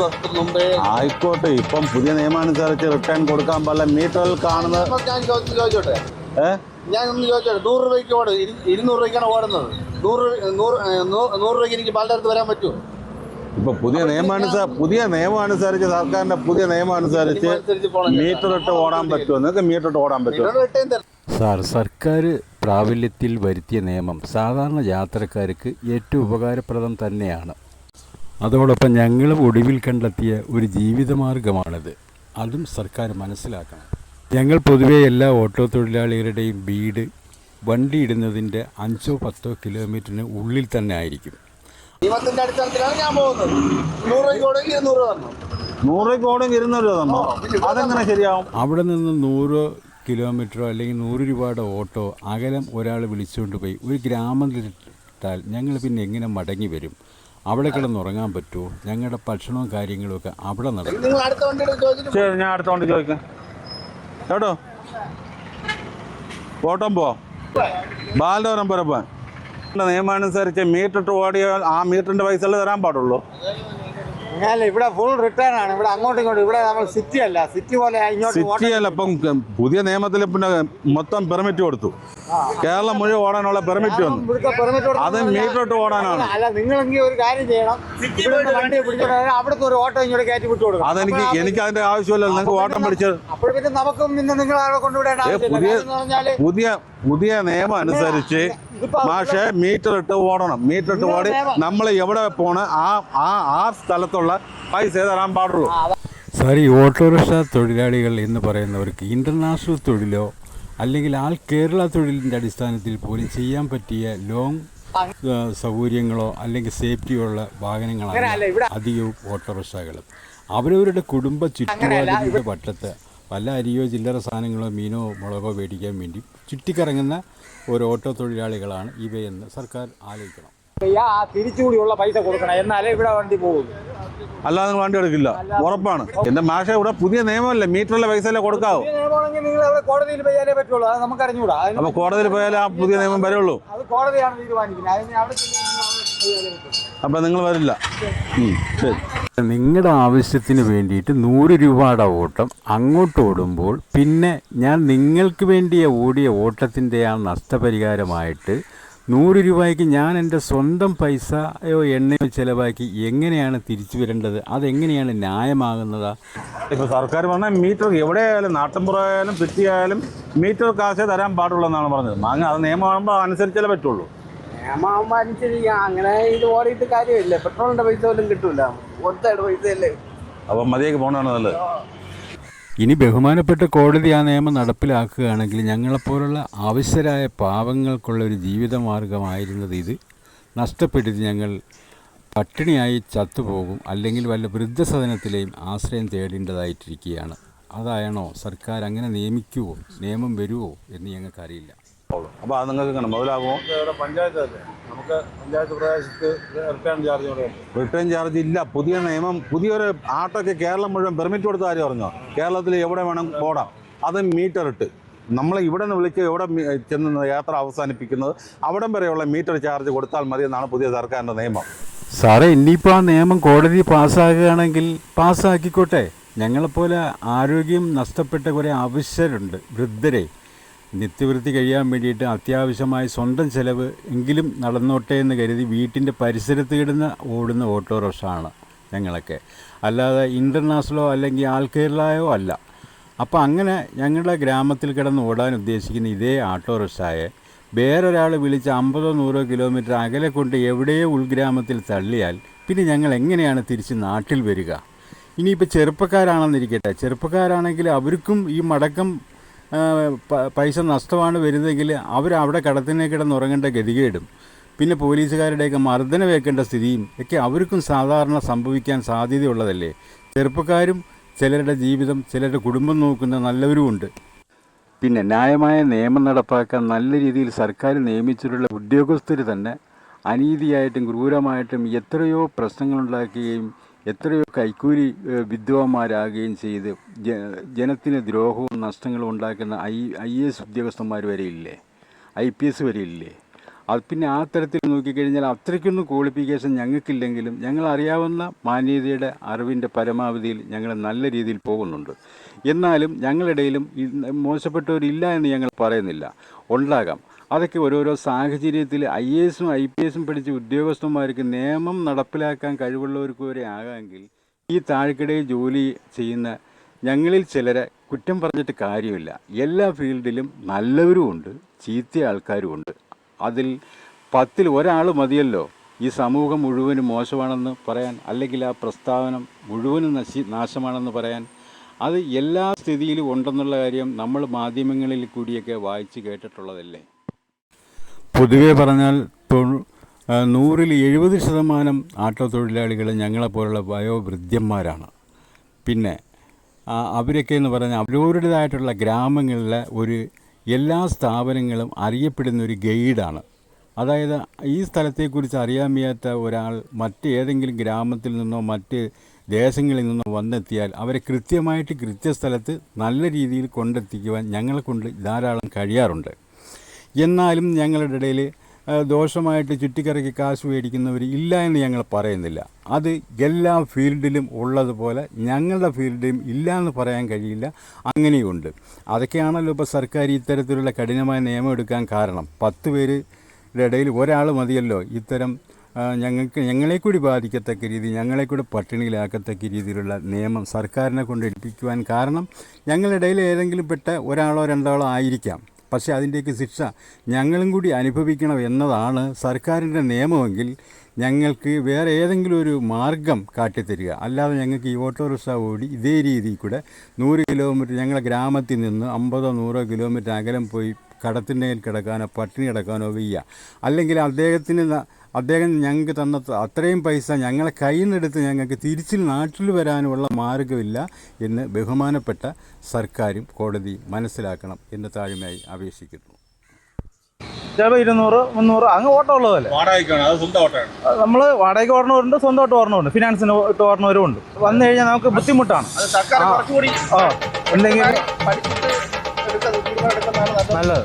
വർഷത്തിന് മുമ്പേ. ആയിക്കോട്ടെ ഇപ്പം പുതിയ നിയമാനുസരിച്ച് റിട്ടേൺ കൊടുക്കാൻ പാടില്ല മീറ്ററിൽ കാണുന്ന ഇപ്പൊ ഞാൻ ചോദിച്ചു ചോദിച്ചോട്ടെ? ഞാൻ ഒന്ന് ചോദിച്ചോട്ടെ? നൂറ് രൂപയ്ക്ക് ഓടും. ഇരു- ഇരുന്നൂറ് രൂപയ്ക്കാണ് ഓടുന്നത്. നൂറ് നൂറ് നൂറ് രൂപയ്ക്ക് എനിക്ക് പാലടത്ത് വരാൻ പറ്റുമോ? ഇപ്പൊ പുതിയ നിയമാനുസരിച്ച് പുതിയ നിയമം അനുസരിച്ച് സർക്കാരിന്റെ പുതിയ നിയമം അനുസരിച്ച് അനുസരിച്ച് മീറ്റർ ഇട്ട് ഓടാൻ പറ്റുമോ? നിങ്ങൾക്ക് മീറ്റർ ഇട്ട് ഓടാൻ പറ്റുമോ? സാർ സർക്കാർ പ്രാബല്യത്തിൽ വരുത്തിയ നിയമം സാധാരണ യാത്രക്കാർക്ക് ഏറ്റവും ഉപകാരപ്രദം തന്നെയാണ്. അതോടൊപ്പം ഞങ്ങൾ ഒടുവിൽ കണ്ടെത്തിയ ഒരു ജീവിതമാർഗമാണിത്. അതും സർക്കാർ മനസ്സിലാക്കണം. ഞങ്ങൾ പൊതുവെ എല്ലാ ഓട്ടോ തൊഴിലാളികളുടെയും വീട് വണ്ടി ഇടുന്നതിന്റെ അഞ്ചോ പത്തോ കിലോമീറ്ററിന് ഉള്ളിൽ തന്നെ ആയിരിക്കും. നിയമത്തിന്റെ അടിസ്ഥാനത്തിലാണ് ഞാൻ പോകുന്നത്. നൂറ് രൂപയ്ക്ക് ഓടുമെങ്കിൽ ഇരുന്നൂറ് രൂപ തരണം നൂറ് രൂപയ്ക്ക് ഓടും ഇരുന്നൂറ് രൂപ തന്നോ. അതെങ്ങനെ ശരിയാവും? അവിടെ നിന്ന് നൂറ് കിലോമീറ്ററോ അല്ലെങ്കിൽ നൂറ് രൂപയുടെ ഓട്ടോ അകലം ഒരാൾ വിളിച്ചുകൊണ്ട് പോയി. ഒരു ഗ്രാമത്തിലിട്ടാൽ ഞങ്ങൾ പിന്നെ എങ്ങനെ മടങ്ങി വരും? അവിടെ കിടന്നുറങ്ങാൻ പറ്റുമോ? ഞങ്ങളുടെ ഭക്ഷണവും കാര്യങ്ങളും ഒക്കെ അവിടെ നടക്കും. ശരി ഞാൻ അടുത്ത വണ്ടി ചോദിക്കാം. കേട്ടോ ഓട്ടം പോ. ബാലവരം പുരപ്പാൻ നിയമാനുസരിച്ച് മീറ്റർ ഇട്ട് ഓടിയാൽ ആ മീറ്ററിന്റെ പൈസ തരാൻ പാടുള്ളൂ? അല്ല ഇവിടെ ഫുൾ റിട്ടേൺ ആണ്. ഇവിടെ അങ്ങോട്ടും ഇങ്ങോട്ടും. ഇവിടെ നമ്മൾ സിറ്റി അല്ല. സിറ്റി പോലെ ഇങ്ങോട്ട് സിറ്റി അല്ല ഇപ്പം പുതിയ നിയമത്തിൽ പിന്നെ മൊത്തം പെർമിറ്റ് കൊടുത്തു. കേരളം മുഴുവൻ ഓടാനുള്ള പെർമിറ്റ് വന്നു. അത് മീറ്ററിട്ട് ഓടാനാണ്. അല്ല നിങ്ങളെങ്കിൽ ഒരു കാര്യം ചെയ്യണം. വണ്ടി പിടിച്ചോണ്ട് അവിടുത്തെ ഒരു ഓട്ടോ ഇങ്ങോട്ട് കയറ്റി വിട്ടു കൊടുക്കും അതെനിക്ക് എനിക്ക് അതിന്റെ ആവശ്യമില്ല. നിങ്ങൾക്ക് ഓട്ടം പിടിച്ചത് അപ്പോൾ പിന്നെ നമുക്കും പിന്നെ നിങ്ങൾ അവിടെ കൊണ്ടുവിടേണ്ട പുതിയ എന്ന് പറഞ്ഞാൽ പുതിയ പുതിയ നിയമം അനുസരിച്ച് മാഷെ മീറ്റർ ഇട്ട് ഓടണം. മീറ്റർ ഇട്ട് ഓടി നമ്മൾ എവിടെ പോണ? ആ ആ ആ സ്ഥലത്തുള്ള പൈസ തരാൻ പാടുള്ളൂ. സാർ ഈ ഓട്ടോറിക്ഷ തൊഴിലാളികൾ എന്ന് പറയുന്നവർക്ക് ഇന്റർനാഷണൽ തൊഴിലോ അല്ലെങ്കിൽ ആൾ കേരള തൊഴിലിന്റെ അടിസ്ഥാനത്തിൽ പോലും ചെയ്യാൻ പറ്റിയ ലോങ് സൗകര്യങ്ങളോ അല്ലെങ്കിൽ സേഫ്റ്റിയോ ഉള്ള വാഹനങ്ങളാണ് അധികവും ഓട്ടോറിക്ഷകളും. അവരവരുടെ കുടുംബ ചുറ്റുപാടിന്റെ വട്ടത്ത് വല്ല അരിയോ ചില്ലറ സാധനങ്ങളോ മീനോ മുളകോ മേടിക്കാൻ വേണ്ടി ചുറ്റിക്കറങ്ങുന്ന ഒരു ഓട്ടോ തൊഴിലാളികളാണ് ഇവയെന്ന് സർക്കാർ ആലോചിക്കണം. തിരിച്ചുകൂടിയുള്ള പൈസ കൊടുക്കണം. എന്നാലേ ഇവിടെ വണ്ടി പോകുള്ളൂ അല്ലാതെ നിങ്ങൾ വണ്ടി എടുക്കില്ല. ഉറപ്പാണ്. എന്റെ മാഷ ഇവിടെ പുതിയ നിയമമല്ലേ? മീറ്ററിലെ പൈസ അല്ലേ കൊടുക്കാവൂ കോടതിയിൽ പോയാലേ പറ്റുള്ളൂ. അത് നമുക്ക് അറിഞ്ഞുകൂടാ. അതിന് അപ്പൊ കോടതിയിൽ പോയാലേ ആ പുതിയ നിയമം വരുള്ളൂ. അത് കോടതിയാണ് തീരുമാനിക്കുന്നത്. അപ്പൊ നിങ്ങൾ വരില്ല. ശരി. നിങ്ങളുടെ ആവശ്യത്തിന് വേണ്ടിയിട്ട് നൂറ് രൂപയുടെ ഓട്ടം അങ്ങോട്ട് ഓടുമ്പോൾ പിന്നെ ഞാൻ നിങ്ങൾക്ക് വേണ്ടിയ ഓടിയ ഓട്ടത്തിന്റെ ആ നഷ്ടപരിഹാരമായിട്ട് നൂറ് രൂപയ്ക്ക് ഞാൻ എന്റെ സ്വന്തം പൈസയോ എണ്ണയോ ചിലവാക്കി എങ്ങനെയാണ് തിരിച്ചു വരേണ്ടത്? അതെങ്ങനെയാണ് ന്യായമാകുന്നത്? ഇപ്പോൾ സർക്കാർ പറഞ്ഞാൽ മീറ്റർ എവിടെയായാലും നാട്ടിൻപുറമായാലും സിറ്റി ആയാലും മീറ്റർ കാശേ തരാൻ പാടുള്ളൂ എന്നാണ് പറഞ്ഞത്. മാങ്ങ അത് നിയമമാകുമ്പോൾ അനുസരിച്ചല്ലേ പറ്റുള്ളൂ. നിയമമാകുമ്പോൾ അനുസരിക്കാം അങ്ങനെ ഇത് ഓടിയിട്ട് കാര്യമില്ല. പെട്രോളിന്റെ പൈസ പോലും കിട്ടൂല. ഒത്തയുടെ പൈസ അല്ലേ അപ്പം മതിയൊക്കെ പോകണതാണ് നല്ലത്. ഇനി ബഹുമാനപ്പെട്ട കോടതി ആ നിയമം നടപ്പിലാക്കുകയാണെങ്കിൽ ഞങ്ങളെപ്പോലുള്ള ആവശ്യരായ പാവങ്ങൾക്കുള്ള ഒരു ജീവിതമാർഗമായിരുന്നത് ഇത്. നഷ്ടപ്പെടുത്തി ഞങ്ങൾ പട്ടിണിയായി ചത്തുപോകും അല്ലെങ്കിൽ വല്ല വൃദ്ധസദനത്തിലെയും ആശ്രയം തേടേണ്ടതായിട്ടിരിക്കുകയാണ്. അതായണോ സർക്കാർ അങ്ങനെ നിയമിക്കുവോ? നിയമം വരുമോ എന്ന് ഞങ്ങൾക്കറിയില്ല. അപ്പോൾ അത് നിങ്ങൾക്ക് ഇങ്ങനെ മുതലാകുമോ പഞ്ചായത്ത് നമുക്ക് പഞ്ചായത്ത് പ്രദേശത്ത് റിട്ടേൺ ചാർജ് റിട്ടേൺ ചാർജ് ഇല്ല. പുതിയ നിയമം പുതിയൊരു ആട്ടൊക്കെ കേരളം മുഴുവൻ പെർമിറ്റ് കൊടുത്ത കാര്യം പറഞ്ഞോ കേരളത്തിൽ എവിടെ വേണം ഓടാം അത് മീറ്റർ ഇട്ട്. നമ്മൾ ഇവിടെ നിന്ന് വിളിച്ച് എവിടെ ചെന്ന് യാത്ര അവസാനിപ്പിക്കുന്നത് അവിടം വരെയുള്ള മീറ്റർ ചാർജ് കൊടുത്താൽ മതി എന്നാണ് പുതിയ സർക്കാരിന്റെ നിയമം. സാറേ ഇനിയിപ്പോൾ ആ നിയമം കോടതി പാസ്സാകുകയാണെങ്കിൽ പാസ്സാക്കിക്കോട്ടെ. ഞങ്ങളെപ്പോലെ ആരോഗ്യം നഷ്ടപ്പെട്ട കുറേ ആവശ്യരുണ്ട് വൃദ്ധരെ. നിത്യവൃത്തി കഴിയാൻ വേണ്ടിയിട്ട് അത്യാവശ്യമായി സ്വന്തം ചിലവ് എങ്കിലും നടന്നോട്ടെ എന്ന് കരുതി വീട്ടിന്റെ പരിസരത്ത് കിടന്ന് ഓടുന്ന ഓട്ടോറിക്ഷാണ് ഞങ്ങളൊക്കെ. അല്ലാതെ ഇന്റർനാഷണലോ അല്ലെങ്കിൽ ആൾ അല്ല. അപ്പോൾ അങ്ങനെ ഞങ്ങളുടെ ഗ്രാമത്തിൽ കിടന്ന് ഓടാൻ ഉദ്ദേശിക്കുന്ന ഇതേ ഓട്ടോറിക്ഷയെ വേറൊരാൾ വിളിച്ച് അമ്പതോ നൂറോ കിലോമീറ്റർ അകലെ കൊണ്ട് എവിടെയോ ഉൾഗ്രാമത്തിൽ തള്ളിയാൽ പിന്നെ ഞങ്ങൾ എങ്ങനെയാണ് തിരിച്ച് നാട്ടിൽ വരിക? ഇനിയിപ്പോൾ ചെറുപ്പക്കാരാണെന്നിരിക്കട്ടെ. ചെറുപ്പക്കാരാണെങ്കിൽ അവർക്കും ഈ മടക്കം പൈസ നഷ്ടമാണ് വരുന്നതെങ്കിൽ അവർ അവിടെ കടത്തിനെ കിടന്നുറങ്ങേണ്ട ഗതികേടും. പിന്നെ പോലീസുകാരുടെയൊക്കെ മർദ്ദന വെക്കേണ്ട സ്ഥിതിയും ഒക്കെ അവർക്കും സാധാരണ സംഭവിക്കാൻ സാധ്യതയുള്ളതല്ലേ? ചെറുപ്പക്കാരും ചിലരുടെ ജീവിതം ചിലരുടെ കുടുംബം നോക്കുന്ന നല്ലവരുമുണ്ട് പിന്നെ ന്യായമായ നിയമം നടപ്പാക്കാൻ നല്ല രീതിയിൽ സർക്കാർ നിയമിച്ചിട്ടുള്ള ഉദ്യോഗസ്ഥർ തന്നെ അനീതിയായിട്ടും ക്രൂരമായിട്ടും എത്രയോ പ്രശ്നങ്ങളുണ്ടാക്കുകയും എത്രയോ കൈക്കൂലി വിദ്വാന്മാരാകുകയും ചെയ്ത് ജനത്തിന് ദ്രോഹവും നഷ്ടങ്ങളും ഉണ്ടാക്കുന്ന ഐ ഐ എസ് ഉദ്യോഗസ്ഥന്മാർ വരെ ഇല്ലേ? ഐ പി എസ് വരെ ഇല്ലേ? അത് പിന്നെ ആ തരത്തിൽ നോക്കിക്കഴിഞ്ഞാൽ അത്രയ്ക്കൊന്നും ക്വാളിഫിക്കേഷൻ ഞങ്ങൾക്കില്ലെങ്കിലും ഞങ്ങൾ അറിയാവുന്ന മാന്യതയുടെ അറിവിന്റെ പരമാവധിയിൽ ഞങ്ങൾ നല്ല രീതിയിൽ പോകുന്നുണ്ട്. എന്നാലും ഞങ്ങളിടയിലും മോശപ്പെട്ടവരില്ല എന്ന് ഞങ്ങൾ പറയുന്നില്ല. ഉണ്ടാകാം. അതൊക്കെ ഓരോരോ സാഹചര്യത്തിൽ ഐ എ എസും ഐ പി എസും പഠിച്ച ഉദ്യോഗസ്ഥന്മാർക്ക് നിയമം നടപ്പിലാക്കാൻ കഴിവുള്ളവർക്ക് വരെ ആകാമെങ്കിൽ ഈ താഴ്ക്കിടയിൽ ജോലി ചെയ്യുന്ന ഞങ്ങളിൽ ചിലരെ കുറ്റം പറഞ്ഞിട്ട് കാര്യമില്ല. എല്ലാ ഫീൽഡിലും നല്ലവരും ഉണ്ട് ചീത്ത ആൾക്കാരും ഉണ്ട്. അതിൽ പത്തിൽ ഒരാൾ മതിയല്ലോ. ഈ സമൂഹം മുഴുവനും മോശമാണെന്ന് പറയാൻ അല്ലെങ്കിൽ ആ പ്രസ്താവന മുഴുവനും നശി നാശമാണെന്ന് പറയാൻ അത് എല്ലാ സ്ഥിതിയിലും ഉണ്ടെന്നുള്ള കാര്യം നമ്മൾ മാധ്യമങ്ങളിൽ കൂടിയൊക്കെ വായിച്ച് കേട്ടിട്ടുള്ളതല്ലേ? പൊതുവെ പറഞ്ഞാൽ നൂറിൽ എഴുപത് ശതമാനം ആട്ടോ തൊഴിലാളികൾ ഞങ്ങളെപ്പോലുള്ള വയോവൃദ്ധന്മാരാണ്. പിന്നെ അവരൊക്കെ എന്ന് പറഞ്ഞാൽ അവരവരുടേതായിട്ടുള്ള ഗ്രാമങ്ങളിലെ ഒരു എല്ലാ സ്ഥാപനങ്ങളും അറിയപ്പെടുന്ന ഒരു ഗൈഡാണ്. അതായത് ഈ സ്ഥലത്തെക്കുറിച്ച് അറിയാൻ വയ്യാത്ത ഒരാൾ മറ്റേതെങ്കിലും ഗ്രാമത്തിൽ നിന്നോ മറ്റ് ദേശങ്ങളിൽ നിന്നോ വന്നെത്തിയാൽ അവരെ കൃത്യമായിട്ട് കൃത്യസ്ഥലത്ത് നല്ല രീതിയിൽ കൊണ്ടെത്തിക്കുവാൻ ഞങ്ങളെ കൊണ്ട് ധാരാളം കഴിയാറുണ്ട്. എന്നാലും ഞങ്ങളുടെ ഇടയിൽ ദോഷമായിട്ട് ചുറ്റിക്കറക്കി കാശ് മേടിക്കുന്നവർ ഇല്ല എന്ന് ഞങ്ങൾ പറയുന്നില്ല. അത് എല്ലാ ഫീൽഡിലും ഉള്ളതുപോലെ ഞങ്ങളുടെ ഫീൽഡിലും ഇല്ല എന്ന് പറയാൻ കഴിയില്ല. അങ്ങനെയുണ്ട്. അതൊക്കെയാണല്ലോ ഇപ്പോൾ സർക്കാർ ഇത്തരത്തിലുള്ള കഠിനമായ നിയമം എടുക്കാൻ കാരണം. പത്ത് പേരുടെ ഇടയിൽ ഒരാൾ മതിയല്ലോ. ഇത്തരം ഞങ്ങൾക്ക് ഞങ്ങളെ കൂടി ബാധിക്കത്തക്ക രീതി ഞങ്ങളെ കൂടി പട്ടിണിയിലാക്കത്തക്ക രീതിയിലുള്ള നിയമം സർക്കാരിനെ കൊണ്ട് എടുപ്പിക്കുവാൻ കാരണം ഞങ്ങളുടെ ഇടയിൽ ഏതെങ്കിലും പെട്ട ഒരാളോ രണ്ടാളോ ആയിരിക്കാം. പക്ഷേ അതിന്റെയൊക്കെ ശിക്ഷ ഞങ്ങളും കൂടി അനുഭവിക്കണം എന്നതാണ് സർക്കാരിന്റെ നിയമമെങ്കിൽ ഞങ്ങൾക്ക് വേറെ ഏതെങ്കിലും ഒരു മാർഗം കാട്ടിത്തരിക. അല്ലാതെ ഞങ്ങൾക്ക് ഈ ഓട്ടോറിക്ഷ ഓടി ഇതേ രീതിയിൽ കൂടെ നൂറ് കിലോമീറ്റർ ഞങ്ങളുടെ ഗ്രാമത്തിൽ നിന്ന് അമ്പതോ നൂറോ കിലോമീറ്റർ അകലം പോയി കടത്തിന്റെ കിടക്കാനോ പട്ടിണി കിടക്കാനോ വയ്യ. അല്ലെങ്കിൽ അദ്ദേഹത്തിന് അദ്ദേഹം ഞങ്ങൾക്ക് തന്ന അത്രയും പൈസ ഞങ്ങളെ കയ്യിൽ നിന്നെടുത്ത് ഞങ്ങൾക്ക് തിരിച്ച് നാട്ടിൽ വരാനുള്ള മാർഗമില്ല എന്ന് ബഹുമാനപ്പെട്ട സർക്കാരും കോടതി മനസ്സിലാക്കണം എന്ന് താഴ്മയായി അപേക്ഷിക്കുന്നു. ചിലപ്പോൾ ഇരുന്നൂറ് മുന്നൂറ് അങ്ങ് ഓട്ടം ഉള്ളതല്ലേ? നമ്മൾ വാടകയ്ക്ക് ഓടണവരുണ്ട് സ്വന്തമായിട്ട് ഓടണമുണ്ട് ഫിനാൻസിന് ഇട്ട് ഓടണവരും ഉണ്ട് വന്നു കഴിഞ്ഞാൽ നമുക്ക് ബുദ്ധിമുട്ടാണ്. അത് സർക്കാർ ആ. കുറച്ചുകൂടി ആ എന്തെങ്കിലും നല്ലത്.